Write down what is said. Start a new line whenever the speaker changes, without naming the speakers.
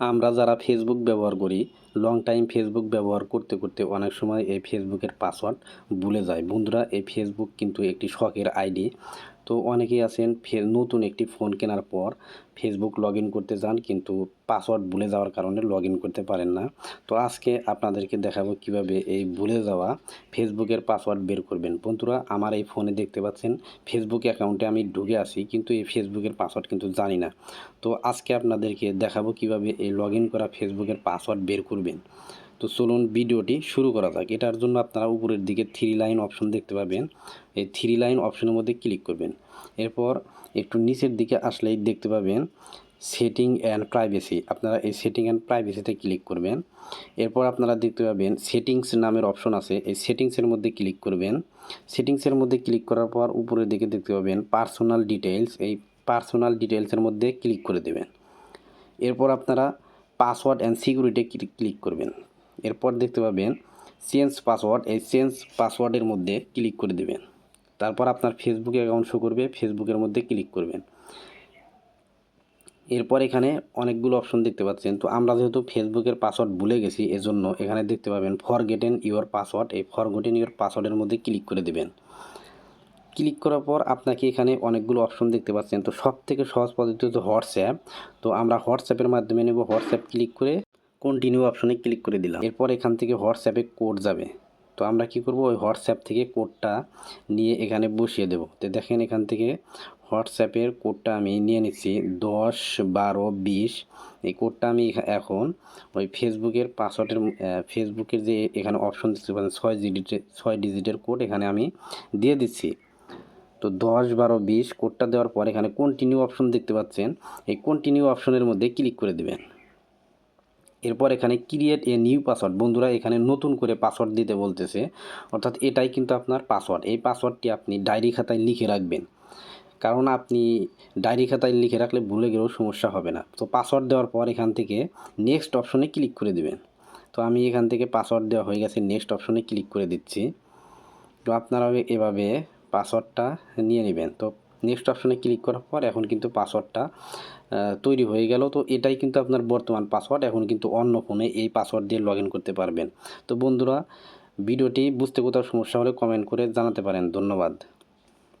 আমরা যারা ফেসবুক ব্যবহার করি লং টাইম ফেসবুক ব্যবহার করতে করতে অনেক সময় এই ফেসবুকের পাসওয়ার্ড ভুলে যায়। বন্ধুরা, এই ফেসবুক কিন্তু একটি শখের আইডি তো অনেকেই আছেন নতুন একটি ফোন কেনার পর ফেসবুক লগ করতে যান কিন্তু পাসওয়ার্ড ভুলে যাওয়ার কারণে লগ করতে পারেন না। তো আজকে আপনাদেরকে দেখাবো কীভাবে এই ভুলে যাওয়া ফেসবুকের পাসওয়ার্ড বের করবেন। বন্ধুরা, আমার এই ফোনে দেখতে পাচ্ছেন ফেসবুক অ্যাকাউন্টে আমি ঢুকে আছি কিন্তু এই ফেসবুকের পাসওয়ার্ড কিন্তু জানি না। তো আজকে আপনাদেরকে দেখাবো কীভাবে এই লগ করা ফেসবুকের পাসওয়ার্ড বের করবেন। তো চলুন ভিডিওটি শুরু করা যাক। এটার জন্য আপনারা উপরের দিকে থ্রি লাইন অপশন দেখতে পাবেন। এই থ্রি লাইন অপশনের মধ্যে ক্লিক করবেন। এরপর একটু নিচের দিকে আসলেই দেখতে পাবেন সেটিং অ্যান্ড প্রাইভেসি আপনারা এই সেটিং অ্যান্ড প্রাইভেসিতে ক্লিক করবেন। এরপর আপনারা দেখতে পাবেন সেটিংস নামের অপশন আছে। এই সেটিংসের মধ্যে ক্লিক করবেন। সেটিংসের মধ্যে ক্লিক করার পর উপরের দিকে দেখতে পাবেন পার্সোনাল ডিটেলস এই পার্সোনাল ডিটেলসের মধ্যে ক্লিক করে দেবেন। এরপর আপনারা পাসওয়ার্ড অ্যান্ড সিকিউরিটি ক্লিক করবেন। এরপর দেখতে পাবেন চেঞ্জ পাসওয়ার্ড এই চেঞ্জ পাসওয়ার্ডের মধ্যে ক্লিক করে দেবেন। তারপর আপনার ফেসবুক অ্যাকাউন্ট শো করবে ফেসবুকের মধ্যে ক্লিক করবেন। এরপর এখানে অনেকগুলো অপশন দেখতে পাচ্ছেন। তো আমরা যেহেতু ফেসবুকের পাসওয়ার্ড ভুলে গেছি, এজন্য এখানে দেখতে পাবেন ফরগেটেন ইওর পাসওয়ার্ড এই ফরগেটেন ইওর পাসওয়ার্ডের মধ্যে ক্লিক করে দেবেন। ক্লিক করার পর আপনাকে এখানে অনেকগুলো অপশন দেখতে পাচ্ছেন। তো সব থেকে সহজ পদ্ধতি হচ্ছে হোয়াটসঅ্যাপ তো আমরা হোয়াটসঅ্যাপের মাধ্যমে নেব। হোয়াটসঅ্যাপ ক্লিক করে কন্টিনিউ অপশনে ক্লিক করে দিলাম। এরপর এখান থেকে হোয়াটসঅ্যাপে কোড যাবে। তো আমরা কি করব? ওই হোয়াটসঅ্যাপ থেকে কোডটা নিয়ে এখানে বসিয়ে দেব। তো দেখেন এখান থেকে হোয়াটসঅ্যাপের কোডটা আমি নিয়ে নিচ্ছি। দশ, বারো, বিশ। এই কোডটা আমি এখন ওই ফেসবুকের পাসওয়ার্ডের ফেসবুকের যে এখানে অপশন দিতে পারেন ছয় ডিজিটের ছয় ডিজিটের কোড এখানে আমি দিয়ে দিচ্ছি। তো দশ, বারো, বিশ কোডটা দেওয়ার পর এখানে কন্টিনিউ অপশন দেখতে পাচ্ছেন। এই কন্টিনিউ অপশনের মধ্যে ক্লিক করে দেবেন। এরপর এখানে ক্রিয়েট এ নিউ পাসওয়ার্ড বন্ধুরা, এখানে নতুন করে পাসওয়ার্ড দিতে বলতেছে। অর্থাৎ এটাই কিন্তু আপনার পাসওয়ার্ড এই পাসওয়ার্ডটি আপনি ডায়েরি খাতায় লিখে রাখবেন। কারণ আপনি ডায়েরি খাতায় লিখে রাখলে ভুলে গেলেও সমস্যা হবে না। তো পাসওয়ার্ড দেওয়ার পর এখান থেকে নেক্সট অপশনে ক্লিক করে দেবেন। তো আমি এখান থেকে পাসওয়ার্ড দেওয়া হয়ে গেছে নেক্সট অপশনে ক্লিক করে দিচ্ছি। তো আপনারা এভাবে পাসওয়ার্ডটা নিয়ে নেবেন। তো নেক্সট অপশানে ক্লিক করার পর এখন কিন্তু পাসওয়ার্ডটা তৈরি হয়ে গেল। তো এটাই কিন্তু আপনার বর্তমান পাসওয়ার্ড এখন কিন্তু অন্য ফোনে এই পাসওয়ার্ড দিয়ে লগ করতে পারবেন। তো বন্ধুরা, ভিডিওটি বুঝতে কোথাও সমস্যা হলে কমেন্ট করে জানাতে পারেন। ধন্যবাদ।